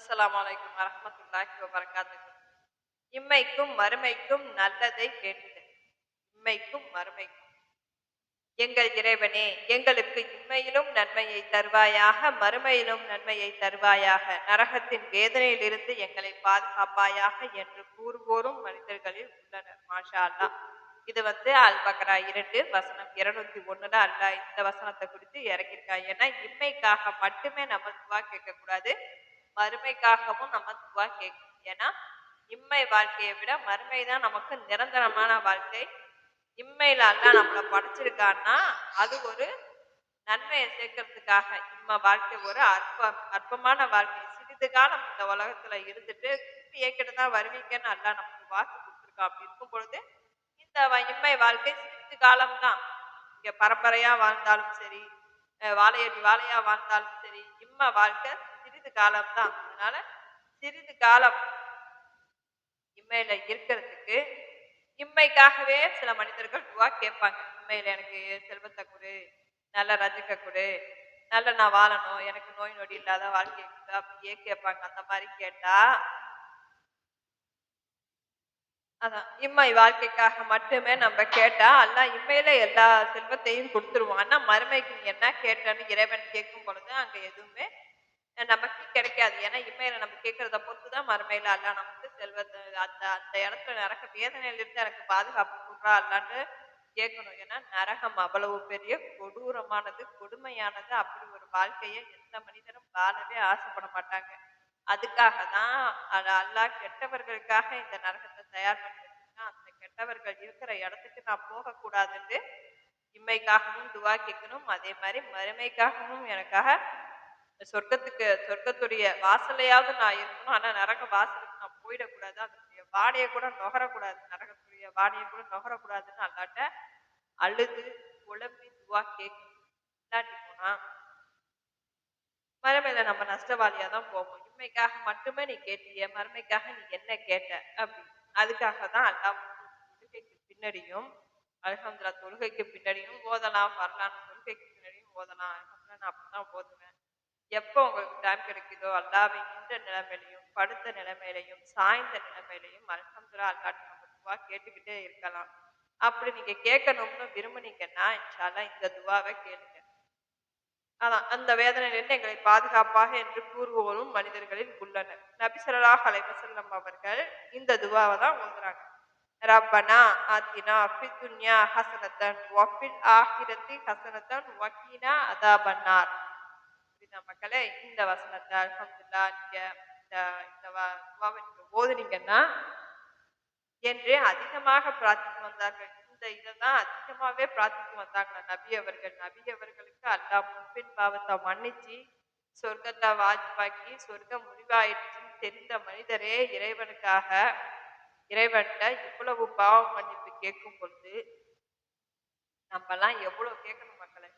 அஸ்லாம் வலைக்கம் வரமத்துல்லாஹி வபரகாத்துஹு. இம்மைக்கும் மறுமைக்கும் நல்லதை கேட்டுக இம்மைக்கும் மறுமைக்கும். எங்கள் இறைவனே எங்களுக்கு இம்மையிலும் நன்மையை தருவாயாக மறுமையிலும் நன்மையை தருவாயாக நரகத்தின் வேதனையிலிருந்து எங்களை பாதுகாப்பாயாக என்று கூறுவோரும் மனிதர்களில் உள்ளனர். மாஷா அல்லா இது வந்து அல் பக்ரா இரண்டு வசனம் இருநூத்தி ஒண்ணுல அல்லா இந்த வசனத்தை குறித்து இறக்கியிருக்காங்க ஏன்னா இம்மைக்காக மட்டுமே நம்ம துவா கேட்கக்கூடாது. மறுமைக்காகவும் நம்ம துவா கேட்கணும் ஏன்னா இம்மை வாழ்க்கையை விட மறுமை தான் நமக்கு நிரந்தரமான வாழ்க்கை. இம்மையில அல்லா நம்மளை படைச்சிருக்கான்னா அது ஒரு நன்மையை சேர்க்கறதுக்காக. இம்ம வாழ்க்கை ஒரு அற்ப அற்பமான வாழ்க்கை. சிறிது காலம் இந்த உலகத்துல இருந்துட்டு திருப்பி தான் வருவீங்கன்னு அல்லா நமக்கு வாக்கு கொடுத்துருக்கோம் அப்படி இருக்கும் பொழுது இந்த இம்மை வாழ்க்கை சிறிது காலம்தான் இங்க பரம்பரையா வாழ்ந்தாலும் சரி வாழையடி வாழையா வாழ்ந்தாலும் சரி இம்ம வாழ்க்கை சிறிது காலம்தான். அதனால சிறிது காலம் இம்மையில இருக்கிறதுக்கு இம்மைக்காகவே சில மனிதர்கள் துவா கேட்பாங்க. இம்மையில எனக்கு செல்வத்தை கொடு நல்ல ரஜிக்க கொடு நல்ல நான் வாழணும் எனக்கு நோய் நொடி இல்லாத வாழ்க்கை கொடு அப்படியே கேட்பாங்க. அந்த மாதிரி கேட்டா அதான். இம்மை வாழ்க்கைக்காக மட்டுமே நம்ம கேட்டா அல்ல இம்மையில எல்லா செல்வத்தையும் கொடுத்துருவான். ஆனா மறுமைக்கு நீ என்ன கேட்டேன்னு இறைவன் கேட்கும் பொழுது அங்க எதுவுமே நமக்கு கிடைக்காது. ஏன்னா இம்மையில நம்ம கேட்கறத பொறுத்து தான் மறுமையில அல்லாஹ் நமக்கு செல்வது அந்த அந்த இடத்துல நரக வேதனையிலிருந்து எனக்கு பாதுகாப்பு கொடுறா அல்லான்னு கேட்கணும். ஏன்னா நரகம் அவ்வளவு பெரிய கொடூரமானது கொடுமையானது. அப்படி ஒரு வாழ்க்கையை எந்த மனிதனும் வாழவே ஆசைப்பட மாட்டாங்க. அதுக்காக தான் அது அல்லாஹ் கெட்டவர்களுக்காக இந்த நரகத்தை தயார் பண்ணி வச்சிருக்கான். அந்த கெட்டவர்கள் இருக்கிற இடத்துக்கு நான் போகக்கூடாதுன்ட்டு இம்மைக்காகவும் துவா கேட்கணும். அதே மாதிரி மறுமைக்காகவும் எனக்காக சொர்க்கத்துக்கு சொர்க்கத்துடைய வாசலையாவது நான் இருக்கணும். ஆனா நரக வாசலுக்கு நான் போயிடக்கூடாது. அதனுடைய வாடையை கூட நுகரக்கூடாது. நரகத்துடைய வாடையை கூட நுகரக்கூடாதுன்னு அல்லாட்ட அழுது குழம்பி துவா கேட்கணும். இல்லாட்டி போனா மறுமையில நம்ம நஷ்டவாளியா தான் போவோம். இம்மைக்காக மட்டுமே நீ கேட்டிய மறுமைக்காக நீ என்ன கேட்ட அப்படி. அதுக்காக தான் அல்லா தொழுகைக்கு பின்னாடியும் அல்ஹம்துலில்லாஹ் தொழுகைக்கு பின்னாடியும் ஓதலாம் வரலாம் தொழுகைக்கு பின்னாடியும் ஓதலாம். அல்ஹம்துலில்லாஹ் நான் அப்படிதான் ஓதுவேன். எப்போ உங்களுக்கு டைம் கிடைக்குதோ அல்லாவை இந்த நிலைமையிலையும் படுத்த நிலைமையிலையும் சாய்ந்த நிலைமையிலையும் அல்ஹம்துலில்லாஹ் அல்லாட்டு துவா கேட்டுக்கிட்டே இருக்கலாம். அப்படி நீங்க கேட்கணும்னு விரும்புனீங்கன்னா இன்ஷால்லா இந்த துவாவை கேளுங்க. அதான் அந்த வேதனையிலிருந்து எங்களை பாதுகாப்பாக என்று கூறுவோரும் மனிதர்களில் உள்ளனர். நபிசரலாக ஸல்லல்லாஹு அவர்கள் இந்த துவாவை தான் ஓதுறாங்க. ரப்பனா ஆத்தினா ஃபித் துன்யா ஹசனத்தன் வஃபில் ஆஹிரத்தி ஹஸனத்தன் வக்கீனா அதாபன்னார். மக்களே இந்த வசனத்தை அல்ஹம்துல்லா நீங்க இந்த இந்த போதுனீங்கன்னா என்று அதிகமாக பிரார்த்தித்து வந்தார்கள். இந்த இதைதான் அதிகமாவே பிரார்த்தித்து வந்தாங்க நபி அவர்கள் நபி அவர்களுக்கு அல்லாஹ் முன்பின் பாவத்தை மன்னிச்சு சொர்க்கத்தை வாஜ்பாக்கி சொர்க்கம் முடிவாயிடுச்சுன்னு தெரிந்த மனிதரே இறைவனுக்காக இறைவன்கிட்ட இவ்வளவு பாவம் மன்னிப்பு கேட்கும் பொழுது நம்மலாம் எவ்வளவு கேட்கணும் மக்களை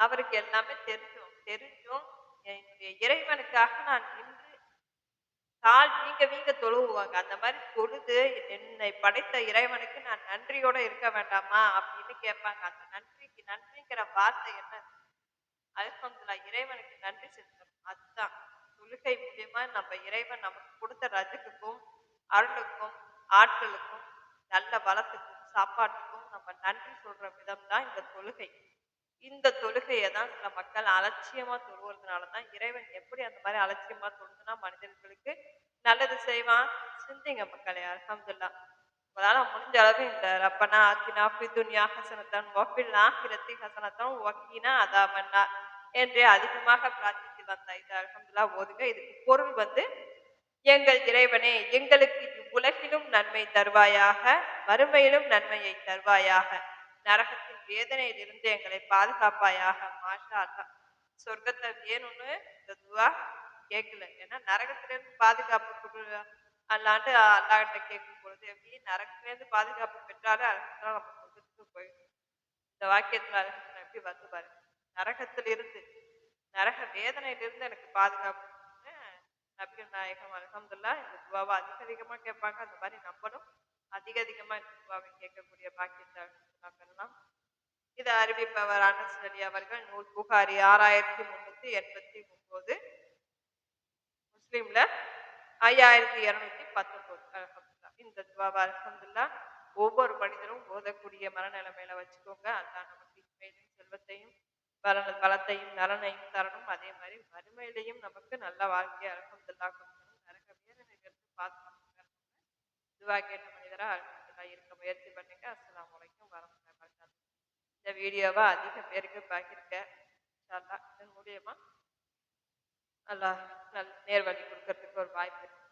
அவருக்கு எல்லாமே தெரிஞ்சு தெரிஞ்சும் என்னுடைய இறைவனுக்காக நான் நின்று கால் வீங்க வீங்க தொழுவுவாங்க. அந்த மாதிரி தொழுது என்னை படைத்த இறைவனுக்கு நான் நன்றியோட இருக்க வேண்டாமா அப்படின்னு கேட்பாங்க. அந்த நன்றிக்கு நன்றிங்கிற வார்த்தை என்ன? அல்ஹம்துல்லா இறைவனுக்கு நன்றி செலுத்தணும். அதுதான். தொழுகை மூலியமா நம்ம இறைவன் நமக்கு கொடுத்த ரஜுக்குக்கும் அருளுக்கும் ஆற்றலுக்கும் நல்ல வளத்துக்கும் சாப்பாட்டுக்கும் நம்ம நன்றி சொல்ற விதம் தான் இந்த தொழுகை. இந்த தொழுகையை தான் சில மக்கள் அலட்சியமா தொழுவதுனால தான் இறைவன் எப்படி அந்த மாதிரி அலட்சியமா தொழுதுனா மனிதர்களுக்கு நல்லது செய்வான். சிந்திங்க மக்களே அலமதுல்லா உங்களால முடிஞ்ச அளவு இந்த ரப்பனா ஆக்கினா பிதுன்யா ஹசனத்தன் வஃபில் ஆஹிரத்தி ஹசனத்தன் வக்கீனா அதாபன்னா என்று அதிகமாக பிரார்த்தித்து வந்த இது அலமதுல்லா ஓதுங்க. இதுக்கு பொருள் வந்து எங்கள் இறைவனே எங்களுக்கு இவ்வுலகிலும் நன்மை தருவாயாக மறுமையிலும் நன்மையை தருவாயாக. நரகத்தின் வேதனையிலிருந்து எங்களை பாதுகாப்பாயாக மாஷா அல்லாஹ் சொர்க்கத்தை வேணும்னு இந்த துவா கேட்கல. ஏன்னா நரகத்திலிருந்து பாதுகாப்பு அல்லாண்டு அல்லாட்ட கேட்கும் பொழுது எப்படி நரகத்திலிருந்து பாதுகாப்பு பெற்றாலே அல்ஹம்துலில்லாஹ் நம்ம சொர்க்கத்துக்கு போயிடும் இந்த வாக்கியத்துல எப்படி வந்து பாரு நரகத்திலிருந்து நரக வேதனையிலிருந்து எனக்கு பாதுகாப்பு நபிகள் நாயகம் அலகம்துல்லா இந்த துவாவை அதிக அதிகமா கேட்பாங்க. அந்த மாதிரி நம்பணும். அதிக அதிகமா இந்த கேட்கக்கூடிய பாக்கியத்தை இதை அறிவிப்பவர் அனஸ் அலி அவர்கள் நூல் புகாரி ஆறாயிரத்தி முன்னூத்தி எண்பத்தி ஒன்பது. முஸ்லீம்ல ஐயாயிரத்தி இருநூத்தி பத்தொன்பது. அல்ஹம்துலில்லாஹ். இந்த துவாபா அலமதுல்லா ஒவ்வொரு மனிதரும் ஓதக்கூடிய மனநிலைமையில வச்சுக்கோங்க. அதான் நமக்கு இனிமையிலும் செல்வத்தையும் வள வளத்தையும் நலனையும் தரணும். அதே மாதிரி மறுமையிலையும் நமக்கு நல்ல வாழ்க்கையை அலமதுல்லா கொடுக்கணும். நரக வேதனையிலிருந்து பார்க்கணும் துவா கேட்ட மனிதராக அல்ஹம்துலில்லாஹ் இருக்க முயற்சி பண்ணுங்க அஸ்லாம் வலைக்கும் வரஹ்மத்துல்லாஹி வபரகாத்துஹு. இந்த வீடியோவை அதிக பேருக்கு பகிர்ங்க இன்ஷா இதன் மூலியமா அல்லாஹ் நல் நேர்வழி கொடுக்கறதுக்கு ஒரு வாய்ப்பு இருக்கு.